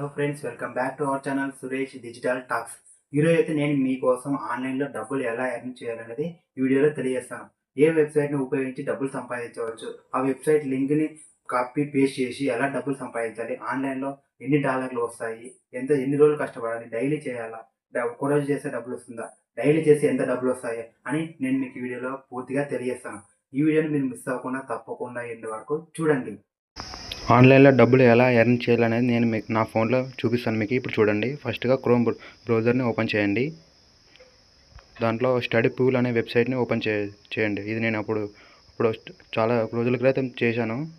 Hello friends welcome back to our channel Suresh digital talks ఈరోజు అయితే నేను మీకోసం ఆన్లైన్లో డబ్బులు ఎలా ఎర్న్ చేయాలనేది ఈ వీడియోలో తెలియజేస్తాను. ఏ వెబ్సైట్ని ఉపయోగించి డబ్బులు సంపాదించవచ్చు? ఆ వెబ్సైట్ లింక్ని కాపీ పేస్ట్ చేసి ఎలా డబ్బులు సంపాదించాలి? ఆన్లైన్లో ఎన్ని డాలర్లు వస్తాయి? ఎంత ఎన్ని రోజులు కష్టపడాలి? డైలీ చేయాలా? డ- ఒక్క రోజు చేస్తే డబ్బులు వస్తుందా? డైలీ చేసి ఎంత డబ్బులు వస్తాయి? అని నేను మీకు ఈ వీడియోలో పూర్తిగా తెలియజేస్తాను. ఈ వీడియోని మీరు మిస్ అవ్వకుండా తప్పకుండా ఎండ్ వరకు చూడండి. ఆన్లైన్లో డబ్బులు ఎలా ఎర్న్ చేయాలనేది నేను మీకు నా ఫోన్లో చూపిస్తాను మీకు. ఇప్పుడు చూడండి. ఫస్ట్గా క్రోమ్ బ్రౌజర్ని ఓపెన్ చేయండి. దాంట్లో స్టడీ పూల్ అనే వెబ్సైట్ని ఓపెన్ చే చేయండి. ఇది నేను అప్పుడు అప్పుడు చాలా రోజుల క్రితం చేశాను.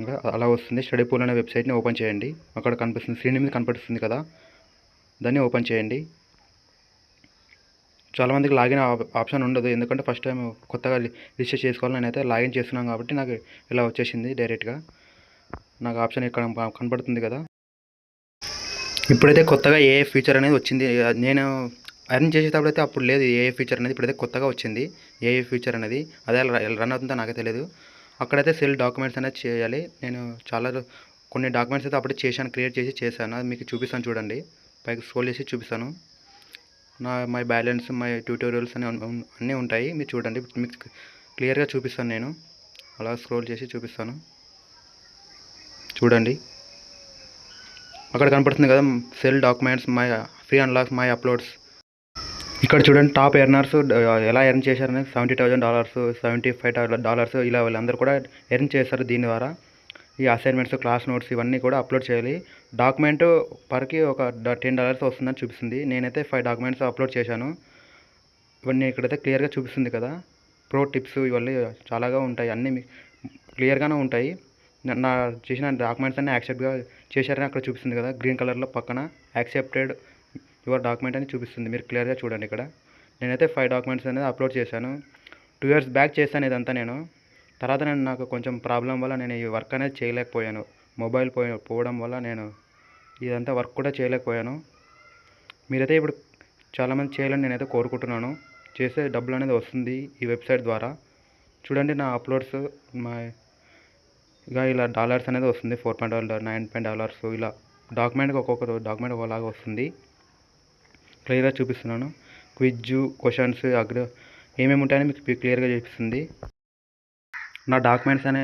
ఇంకా అలా వస్తుంది. స్టడీ పూల్ అనే వెబ్సైట్ని ఓపెన్ చేయండి. అక్కడ కనిపిస్తుంది. స్క్రీన్ మీద కనిపిస్తుంది కదా. దాన్ని ఓపెన్ చేయండి. చాలామందికి లాగిన్ ఆప్- ఆప్షన్ ఉండదు. ఎందుకంటే ఫస్ట్ టైం కొత్తగా రిజిస్టర్ చేసుకోవాలని నేనైతే లాగిన్ చేస్తున్నాం కాబట్టి నాకు ఇలా వచ్చేసింది డైరెక్ట్గా. నాకు ఆప్షన్ ఇక్కడ కనబడుతుంది కదా. ఇప్పుడైతే కొత్తగా ఏ ఫీచర్ అనేది వచ్చింది నేను అర్న్ చేసేటప్పుడు అయితే అప్పుడు లేదు ఏ ఫీచర్ అనేది ఇప్పుడైతే కొత్తగా వచ్చింది ఏ ఫీచర్ అనేది. అదే రన్ అవుతుందో నాకు తెలియదు అక్కడైతే సెల్ డాక్యుమెంట్స్ అనేది చేయాలి. నేను చాలా కొన్ని డాక్యుమెంట్స్ అయితే అప్పుడే చేశాను క్రియేట్ చేసి చేశాను. అది మీకు చూపిస్తాను చూడండి. పైకి స్క్రోల్ చేసి చూపిస్తాను. నా మై బ్యాలెన్స్ మై ట్యూటోరియల్స్ అని అన్నీ ఉంటాయి. మీరు చూడండి మీకు క్లియర్గా చూపిస్తాను నేను. అలా స్క్రోల్ చేసి చూపిస్తాను. చూడండి. అక్కడ కనపడుతుంది కదా sell documents my free unlocks my uploads. ఇక్కడ చూడండి టాప్ ఎర్నర్స్ ఎలా ఎర్న్ చేశారని seventy thousand dollars seventy five dollars ఇలా వాళ్ళందరూ కూడా ఎర్న్ చేస్తారు దీని ద్వారా. ఈ అసైన్మెంట్స్ క్లాస్ నోట్స్ ఇవన్నీ కూడా అప్లోడ్ చేయాలి. డాక్యుమెంట్ పర్కి ఒక టెన్ డాలర్స్ వస్తుందని చూపిస్తుంది. నేనైతే ఫైవ్ డాక్యుమెంట్స్ అప్లోడ్ చేశాను. ఇవన్నీ ఇక్కడైతే క్లియర్గా చూపిస్తుంది కదా. ప్రో టిప్స్ ఇవన్నీ చాలాగా ఉంటాయి. అన్నీ క్లియర్గానే ఉంటాయి. నా- చేసిన డాక్యుమెంట్స్ అన్నీ యాక్సెప్ట్గా చేశారని అక్కడ చూపిస్తుంది కదా. గ్రీన్ కలర్లో పక్కన యాక్సెప్టెడ్ యువర్ డాక్యుమెంట్ అని చూపిస్తుంది. మీరు క్లియర్గా చూడండి ఇక్కడ. నేనైతే ఫైవ్ డాక్యుమెంట్స్ అనేది అప్లోడ్ చేశాను. టూ ఇయర్స్ బ్యాక్ చేశాను ఇదంతా నేను. తర్వాత నేను నాకు కొంచెం ప్రాబ్లం వల్ల నేను ఈ వర్క్ అనేది చేయలేకపోయాను. మొబైల్ పోయి పోవడం వల్ల నేను ఇదంతా వర్క్ కూడా చేయలేకపోయాను. మీరైతే ఇప్పుడు చాలామంది చేయాలని నేనైతే కోరుకుంటున్నాను. చేసే డబ్బులు అనేది వస్తుంది ఈ వెబ్సైట్ ద్వారా. చూడండి నా అప్లోడ్స్ మా ఇక ఇలా డాలర్స్ అనేది వస్తుంది. Four point dollar nine point dollars ఇలా డాక్యుమెంట్కి ఒక్కొక్క డాక్యుమెంట్ ఒకలాగా వస్తుంది. క్లియర్గా చూపిస్తున్నాను. క్విజ్ క్వశ్చన్స్ అగ్ర ఏమేమి ఉంటాయని మీకు క్లియర్గా చూపిస్తుంది. నా డాక్యుమెంట్స్ అనే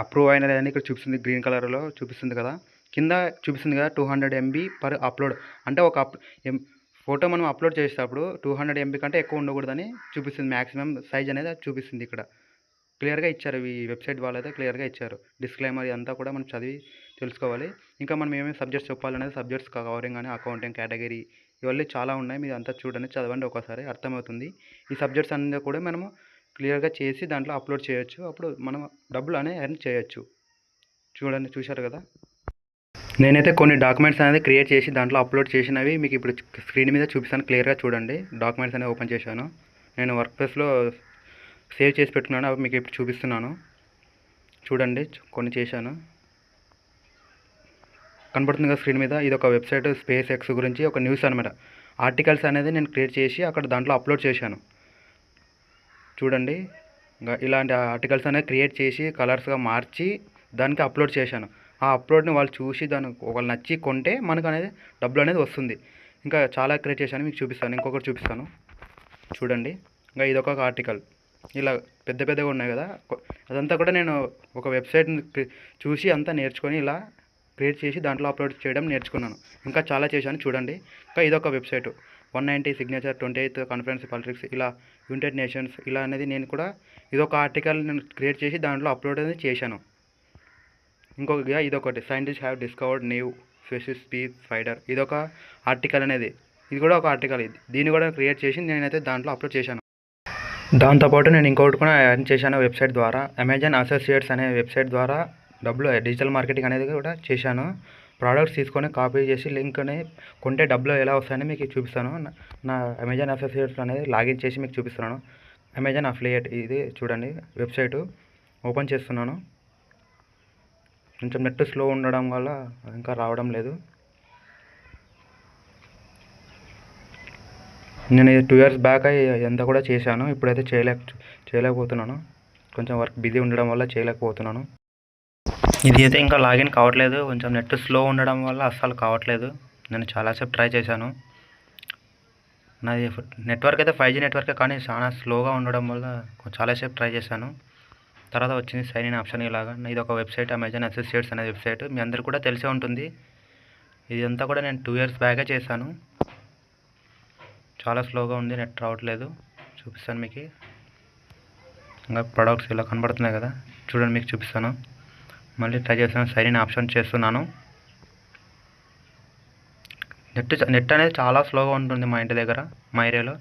అప్రూవ్ అయినది అని ఇక్కడ చూపిస్తుంది గ్రీన్ కలర్లో చూపిస్తుంది కదా. కింద చూపిస్తుంది కదా two hundred MB per upload. అంటే ఒక అప్ ఎం ఫోటో మనం అప్లోడ్ చేసేటప్పుడు టూ హండ్రెడ్ ఎంబీ కంటే ఎక్కువ ఉండకూడదని చూపిస్తుంది. మ్యాక్సిమం సైజ్ అనేది చూపిస్తుంది ఇక్కడ. క్లియర్గా ఇచ్చారు. ఈ వెబ్సైట్ వాళ్ళైతే క్లియర్గా ఇచ్చారు. డిస్క్లైమర్ ఇదంతా కూడా మనం చదివి తెలుసుకోవాలి. ఇంకా మనం ఏమేమి సబ్జెక్ట్స్ చెప్పాలనేది సబ్జెక్ట్స్ కవరింగ్ కానీ అకౌంటింగ్ కేటగిరీ ఇవన్నీ చాలా ఉన్నాయి. మీరు అంతా చూడండి చదవండి ఒకసారి అర్థమవుతుంది. ఈ సబ్జెక్ట్స్ అన్నీ కూడా మనము క్లియర్గా చేసి దాంట్లో అప్లోడ్ చేయొచ్చు. అప్పుడు మనం డబ్బులు అనేది ఎర్న్ చేయొచ్చు. చూడండి చూశారు కదా? నేనైతే కొన్ని డాక్యుమెంట్స్ అనేది క్రియేట్ చేసి దాంట్లో అప్లోడ్ చేసినవి మీకు ఇప్పుడు స్క్రీన్ మీద చూపిస్తాను. క్లియర్గా చూడండి. డాక్యుమెంట్స్ అనేది ఓపెన్ చేశాను. నేను వర్క్ ప్లేస్లో సేవ్ చేసి పెట్టుకున్నాను. అవి మీకు ఇప్పుడు చూపిస్తున్నాను. చూడండి కొన్ని చేశాను. కనపడుతుంది కదా స్క్రీన్ మీద ఇది ఒక వెబ్సైట్ స్పేస్ ఎక్స్ గురించి ఒక న్యూస్ అనమాట ఆర్టికల్స్ అనేది నేను క్రియేట్ చేసి అక్కడ దాంట్లో అప్లోడ్ చేశాను. చూడండి ఇంకా ఇలాంటి ఆర్టికల్స్ అనేది క్రియేట్ చేసి కలర్స్గా మార్చి దానికి అప్లోడ్ చేశాను. ఆ అప్లోడ్ని వాళ్ళు చూసి దాన్ని వాళ్ళు నచ్చి కొంటే మనకు అనేది డబ్బులు అనేది వస్తుంది. ఇంకా చాలా క్రియేట్ చేశాను మీకు చూపిస్తాను. ఇంకొకటి చూపిస్తాను. చూడండి ఇంకా ఇదొక ఆర్టికల్. ఇలా పెద్ద పెద్దగా ఉన్నాయి కదా అదంతా కూడా నేను ఒక వెబ్సైట్ని చూసి అంతా నేర్చుకొని ఇలా క్రియేట్ చేసి దాంట్లో అప్లోడ్ చేయడం నేర్చుకున్నాను. ఇంకా చాలా చేశాను చూడండి. ఇంకా ఇదొక website. One ninety signature twenty eighth conference politics ఇలా యునైటెడ్ నేషన్స్ ఇలా అనేది నేను కూడా ఇదొక ఆర్టికల్ నేను క్రియేట్ చేసి దాంట్లో అప్లోడ్ అనేది చేశాను. ఇంకొక ఇదొకటి scientist have discovered new species spi spider ఇదొక ఆర్టికల్ అనేది. ఇది కూడా ఒక ఆర్టికల్. ఇది దీన్ని కూడా క్రియేట్ చేసి నేనైతే దాంట్లో అప్లోడ్ చేశాను. దాంతోపాటు నేను ఇంకొకటి కూడా ఎర్న్ చేశాను వెబ్సైట్ ద్వారా. అమెజాన్ అసోసియేట్స్ అనే వెబ్సైట్ ద్వారా డబ్బులు డిజిటల్ మార్కెటింగ్ అనేది కూడా చేశాను. ప్రోడక్ట్స్ తీసుకొని కాపీ చేసి లింక్ని కొంటే డబ్బులు ఎలా వస్తాయని మీకు చూపిస్తాను. నా- నా అమెజాన్ అసోసియేట్స్ అనేది లాగిన్ చేసి మీకు చూపిస్తున్నాను. అమెజాన్ అఫిలియేట్ ఇది చూడండి వెబ్సైటు ఓపెన్ చేస్తున్నాను. కొంచెం నెట్ స్లో ఉండడం వల్ల ఇంకా రావడం లేదు. నేను టూ ఇయర్స్ బ్యాక్ ఎంత కూడా చేశాను. ఇప్పుడైతే చేయలేక చేయలేకపోతున్నాను. కొంచెం వర్క్ బిజీ ఉండడం వల్ల చేయలేకపోతున్నాను. ఇది అయితే ఇంకా లాగిన్ కావట్లేదు. కొంచెం నెట్ స్లో ఉండడం వల్ల అస్సలు కావట్లేదు. నేను చాలాసేపు ట్రై చేశాను. నాది నెట్వర్క్ అయితే ఫైవ్ జీ నెట్వర్కే కానీ చాలా స్లోగా ఉండడం వల్ల చాలాసేపు ట్రై చేశాను. తర్వాత వచ్చింది సైన్ ఇన్ ఆప్షన్ ఇలాగా. ఇది ఒక వెబ్సైట్ అమెజాన్ అసోసియేట్స్ అనే వెబ్సైట్ మీ అందరు కూడా తెలిసే ఉంటుంది. ఇదంతా కూడా నేను టూ ఇయర్స్ బ్యాకే చేశాను. చాలా స్లోగా ఉంది నెట్ రావట్లేదు. చూపిస్తాను మీకు. ఇంకా ప్రొడక్ట్స్ ఇలా కనబడుతున్నాయి కదా. చూడండి మీకు చూపిస్తాను. మళ్ళీ ట్రై చేస్తాను. సైన్ ఇన్ ఆప్షన్ చేస్తున్నాను. నెట్ నెట్ అనేది చాలా స్లోగా ఉంటుంది మా ఇంటి దగ్గర మా ఏరియాలో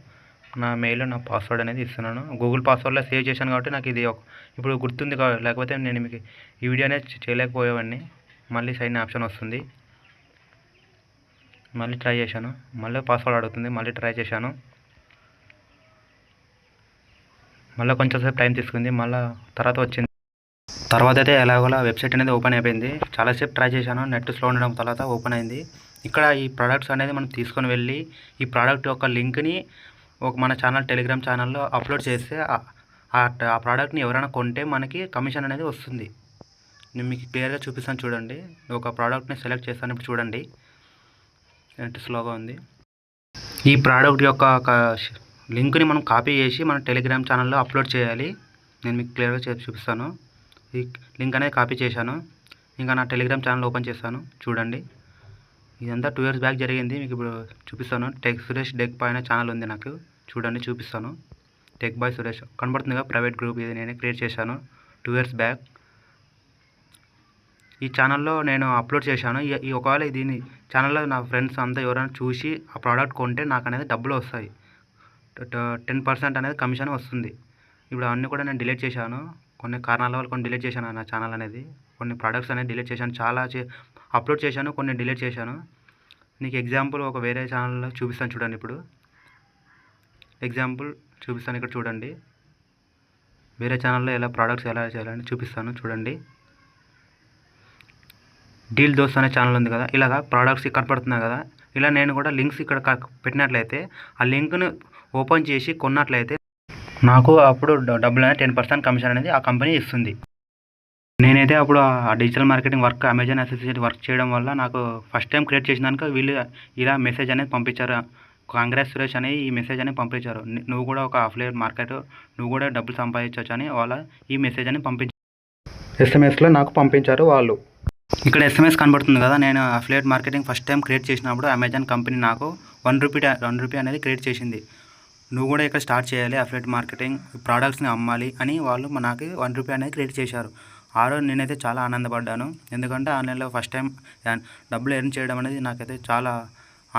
నా మెయిల్ నా పాస్వర్డ్ అనేది ఇస్తున్నాను. గూగుల్ పాస్వర్డ్లో సేవ్ చేశాను కాబట్టి నాకు ఇది ఒక ఇప్పుడు గుర్తుంది కాబట్టి లేకపోతే నేను మీకు ఈ వీడియో అనేది చేయలేకపోయేవాడిని. మళ్ళీ సైన్ ఆప్షన్ వస్తుంది. మళ్ళీ ట్రై చేశాను. మళ్ళీ పాస్వర్డ్ అడుగుతుంది మళ్ళీ ట్రై చేశాను. మళ్ళీ కొంచెం సేపు టైం తీసుకుంది మళ్ళీ తర్వాత వచ్చింది. తర్వాత అయితే ఎలాగోలా వెబ్సైట్ అనేది ఓపెన్ అయిపోయింది. చాలాసేపు ట్రై చేశాను నెట్ స్లో ఉండడం తర్వాత ఓపెన్ అయింది. ఇక్కడ ఈ ప్రోడక్ట్స్ అనేది మనం తీసుకొని వెళ్ళి ఈ ప్రోడక్ట్ యొక్క లింక్ని ఒక మన ఛానల్ టెలిగ్రామ్ ఛానల్లో అప్లోడ్ చేస్తే ఆ- ఆ ప్రోడక్ట్ని ఎవరైనా కొంటే మనకి కమిషన్ అనేది వస్తుంది. నేను మీకు క్లియర్గా చూపిస్తాను చూడండి. ఒక ప్రోడక్ట్ని సెలెక్ట్ చేస్తాను ఇప్పుడు చూడండి. నెట్ స్లోగా ఉంది. ఈ ప్రోడక్ట్ యొక్క ఒక లింక్ని మనం కాపీ చేసి మన టెలిగ్రామ్ ఛానల్లో అప్లోడ్ చేయాలి. నేను మీకు క్లియర్గా చేసి చూపిస్తాను. ఈ లింక్ అనేది కాపీ చేశాను. ఇంకా నా టెలిగ్రామ్ ఛానల్ ఓపెన్ చేస్తాను. చూడండి. ఇదంతా టూ ఇయర్స్ బ్యాక్ జరిగింది. మీకు ఇప్పుడు చూపిస్తాను. టెక్ సురేష్ డెక్ పైన ఛానల్ ఉంది నాకు. చూడండి చూపిస్తాను. టెక్ బాయ్ సురేష్ కనబడుతుందిగా ప్రైవేట్ గ్రూప్ ఇది నేనే క్రియేట్ చేశాను. టూ ఇయర్స్ బ్యాక్ ఈ ఛానల్లో నేను అప్లోడ్ చేశాను. ఈ- ఒకవేళ దీని ఛానల్లో నా ఫ్రెండ్స్ అంతా ఎవరైనా చూసి ఆ ప్రోడక్ట్ కొంటే నాకు అనేది డబ్బులు వస్తాయి. టెన్ పర్సెంట్ అనేది కమిషన్ వస్తుంది. ఇప్పుడు అవన్నీ కూడా నేను డిలీట్ చేశాను. కొన్ని కారణాల వల్ల కొన్ని డిలీట్ చేశాను నా ఛానల్ అనేది. కొన్ని ప్రోడక్ట్స్ అనేది డిలీట్ చేశాను. చాలా చే- అప్లోడ్ చేశాను కొన్ని డిలీట్ చేశాను. నీకు ఎగ్జాంపుల్ ఒక వేరే ఛానల్లో చూపిస్తాను చూడండి ఇప్పుడు. ఎగ్జాంపుల్ చూపిస్తాను ఇక్కడ చూడండి. వేరే ఛానల్లో ఎలా ప్రోడక్ట్స్ ఎలా చేయాలని చూపిస్తాను చూడండి. డీల్ దోస్త్ అనే ఛానల్ ఉంది కదా ఇలాగా ప్రోడక్ట్స్ ఇక్కడ పడుతున్నాయి కదా ఇలా నేను కూడా లింక్స్ ఇక్కడ పెట్టినట్లయితే ఆ లింక్ను ఓపెన్ చేసి కొన్నట్లయితే నాకు అప్పుడు డబ్బులు అనేది టెన్ పర్సెంట్ కమిషన్ అనేది ఆ కంపెనీ ఇస్తుంది. నేనైతే అప్పుడు ఆ digital marketing work Amazon associate work చేయడం వల్ల నాకు ఫస్ట్ టైం క్రియేట్ చేసినాక వీళ్ళు ఇలా మెసేజ్ అనేది పంపించారు. కాంగ్రెస్ సురేష్ అని ఈ మెసేజ్ అనేది పంపించారు. నువ్వు కూడా ఒక అఫ్లేట్ మార్కెట్ నువ్వు కూడా డబ్బులు సంపాదించవచ్చు అని వాళ్ళ ఈ మెసేజ్ అని పంపించారు ఎస్ఎంఎస్లో నాకు పంపించారు వాళ్ళు. ఇక్కడ ఎస్ఎంఎస్ కనబడుతుంది కదా నేను affiliate marketing first time create చేసినప్పుడు అమెజాన్ కంపెనీ నాకు వన్ రూపీ వన్ రూపీ అనేది క్రియేట్ చేసింది. నువ్వు కూడా ఇక్కడ స్టార్ట్ చేయాలి అఫ్లేట్ మార్కెటింగ్ ప్రోడక్ట్స్ని అమ్మాలి అని వాళ్ళు నాకు వన్ రూపీ అనేది క్రియేట్ చేశారు. ఆ రోజు నేనైతే చాలా ఆనందపడ్డాను. ఎందుకంటే ఆన్లైన్లో ఫస్ట్ టైం డబ్బులు ఎర్న్ చేయడం అనేది నాకైతే చాలా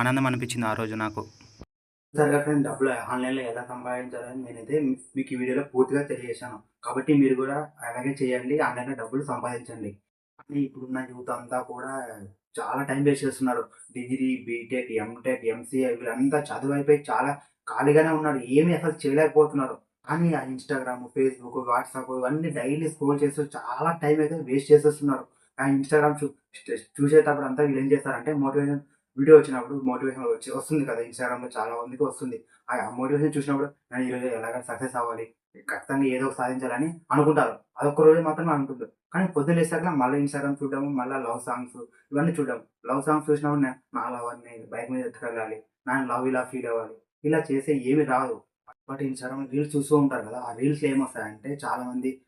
ఆనందం అనిపించింది ఆ రోజు నాకు. సరిగా ఫ్రెండ్ డబ్బులు ఆన్లైన్లో ఎలా సంపాదించాలని నేనైతే మీకు ఈ వీడియోలో పూర్తిగా తెలియజేశాను. కాబట్టి మీరు కూడా అలాగే చేయండి ఆన్లైన్లో డబ్బులు సంపాదించండి. కానీ ఇప్పుడున్న యూత్ అంతా కూడా చాలా టైం వేస్ట్ చేస్తున్నారు. డిగ్రీ బీటెక్ ఎంటెక్ ఎంసీఏ వీళ్ళంతా చదువు అయిపోయి చాలా ఖాళీగానే ఉన్నారు. ఏమీ అసలు చేయలేకపోతున్నారు. కానీ ఆ ఇన్స్టాగ్రామ్ ఫేస్బుక్ వాట్సాప్ ఇవన్నీ డైలీ స్క్రోల్ చేస్తూ చాలా టైం అయితే వేస్ట్ చేసేస్తున్నారు. ఆ ఇన్స్టాగ్రామ్ చూ చూసేటప్పుడు అంతా వీళ్ళు ఏం చేస్తారంటే మోటివేషన్ వీడియో వచ్చినప్పుడు మోటివేషన్ వచ్చి వస్తుంది కదా ఇన్స్టాగ్రామ్లో చాలా మందికి వస్తుంది. ఆ మోటివేషన్ చూసినప్పుడు నేను ఈరోజు ఎలాగైనా సక్సెస్ అవ్వాలి. ఖచ్చితంగా ఏదో సాధించాలని అనుకుంటారు. అదొక రోజు మాత్రమే అనుకుంటారు. కానీ పొద్దున్న లేసాక మళ్ళీ ఇన్స్టాగ్రామ్ చూడడం మళ్ళీ లవ్ సాంగ్స్ ఇవన్నీ చూడడం. లవ్ సాంగ్స్ చూసినప్పుడు నా లవ్ అని బైక్ మీద ఎత్తుకెళ్ళాలి నా లవ్ ఇలా ఫీల్ అవ్వాలి. ఇలా చేస్తే ఏమి రాదు. బట్ ఇన్స్టాగ్రామ్ రీల్స్ చూస్తూ ఉంటారు కదా ఆ రీల్స్ ఏమొస్తాయంటే చాలా మంది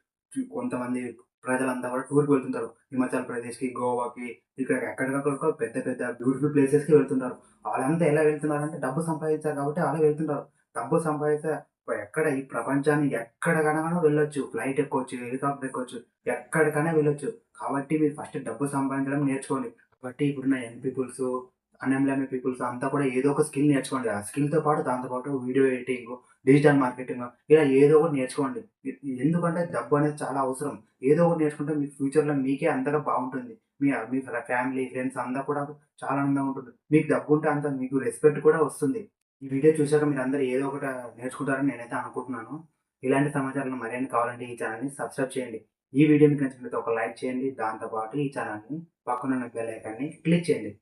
కొంతమంది ప్రజలంతా కూడా టూర్కి వెళ్తుంటారు. హిమాచల్ ప్రదేశ్కి గోవాకి ఇక్కడ ఎక్కడికక్కడ పెద్ద పెద్ద బ్యూటిఫుల్ ప్లేసెస్కి వెళ్తుంటారు. వాళ్ళంతా ఎలా వెళ్తున్నారు అంటే డబ్బు సంపాదించారు కాబట్టి అలా వెళ్తుంటారు. డబ్బు సంపాదిస్తే ఎక్కడ ఈ ప్రపంచాన్ని ఎక్కడికైనా వెళ్ళొచ్చు. ఫ్లైట్ ఎక్కొచ్చు హెలికాప్టర్ ఎక్కొచ్చు ఎక్కడికైనా వెళ్ళొచ్చు. కాబట్టి మీరు ఫస్ట్ డబ్బు సంపాదించడం నేర్చుకోండి. కాబట్టి ఇప్పుడున్న యంగ్ పీపుల్స్ అన్ఎంప్లాయ్మెంట్ పీపుల్స్ అంతా కూడా ఏదో ఒక స్కిల్ నేర్చుకోండి. ఆ స్కిల్తో పాటు దాంతో పాటు వీడియో ఎడిటింగ్ డిజిటల్ మార్కెటింగ్ ఇలా ఏదో ఒకటి నేర్చుకోండి. ఎందుకంటే డబ్బు అనేది చాలా అవసరం. ఏదో ఒకటి నేర్చుకుంటే మీ ఫ్యూచర్లో మీకే అంతగా బాగుంటుంది. మీ మీ ఫ్యామిలీ ఫ్రెండ్స్ అంతా కూడా చాలా ఆనందంగా ఉంటుంది. మీకు డబ్బు ఉంటే అంత మీకు రెస్పెక్ట్ కూడా వస్తుంది. ఈ వీడియో చూశాక మీరు అందరూ ఏదో ఒకటి నేర్చుకుంటారని నేనైతే అనుకుంటున్నాను. ఇలాంటి సమాచారాలు మరిన్ని కావాలంటే ఈ ఛానల్ని సబ్స్క్రైబ్ చేయండి. ఈ వీడియో మీకు నచ్చినట్లయితే ఒక లైక్ చేయండి. దాంతోపాటు ఈ ఛానల్ని పక్కన ఉన్న బెల్ ఐకాన్ని క్లిక్ చేయండి.